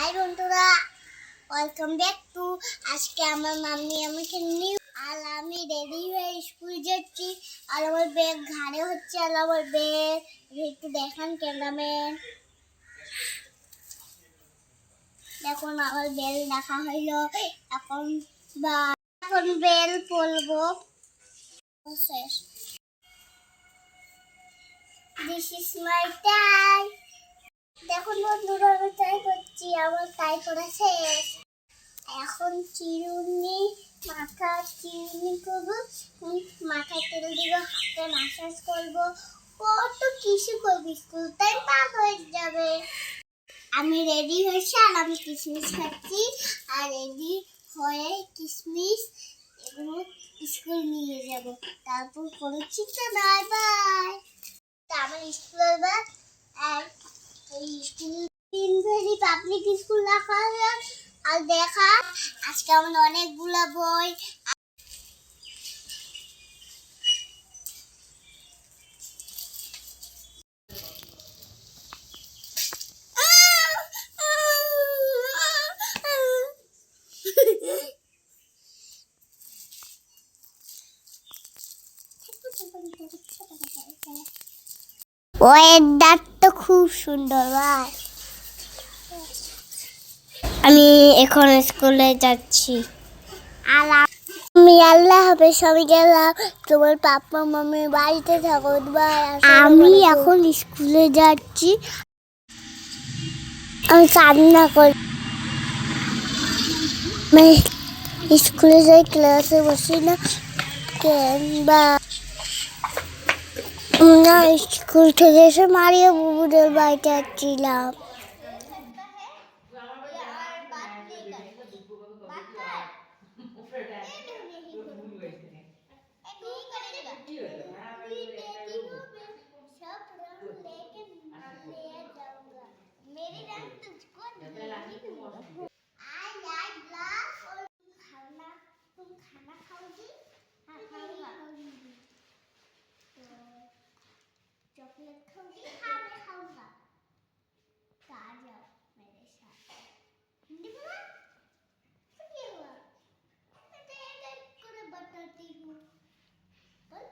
High বন্ধুরা। Welcome back to আজকে আমার মাম্মি আমাকে নিউ আর আমি রেডি হয়ে স্কুল যাচ্ছি। আর আমার ব্যাগ ঘাড়ে হচ্ছে, আর আমার ব্যাগ একটু দেখান ক্যামেরাম্যান দেখুন আমার বেল দেখা হইল। এখন বা এখন বেল পরবো শেষ দিস ইজ মাই টাইম দেখুন বন্ধুরা আমি ট্রাই করছি আমার ট্রাই করা শেষ। এখন চিরুনি, মাথা চিরুনি করব মাথায় তেল দিব হাতে মাসাজ করব। কত কিছু করবি স্কুল টাইম পার হয়ে যাবে। আমি রেডি হয়েছি আর আমি কিশমিশ খাচ্ছি। আর রেডি হয়ে কিশমিশ এগুলো স্কুল নিয়ে যাব। তারপর কোনো চিন্তা নাই বাই আমার স্কুলের ব্যাগ আর এই স্কুল পাবলিক স্কুল হলো আর দেখা। আজকে আমার অনেকগুলো বই। ওয়েদার তো খুব সুন্দর ভাই। আমি এখন স্কুলে যাচ্ছি। আমি আল্লাহ হবে সবাই গেলাম। তোমার পাপা মামি বাড়িতে থাকো ভাই। আমি এখন স্কুলে যাচ্ছি। আমি কান্না করি। আমি স্কুলে যাই ক্লাসে বসি না। কেন বা না স্কুল থেকে এসে মারিয়া বুবুদের বাড়িতে যাচ্ছিলাম लखूँगी हाँ मैं खाऊँगा आ जाओ मेरे साथ हिंदी बोला तो क्या हुआ मैं तो एक एक कर बताती हूँ पर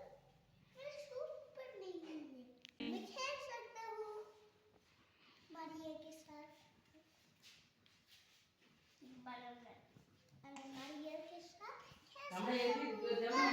मेरे सूट पर नहीं गिरने मैं खेल सकता हूँ मारिया के साथ बलोगर अरे मारिया के साथ खेल सकता हूँ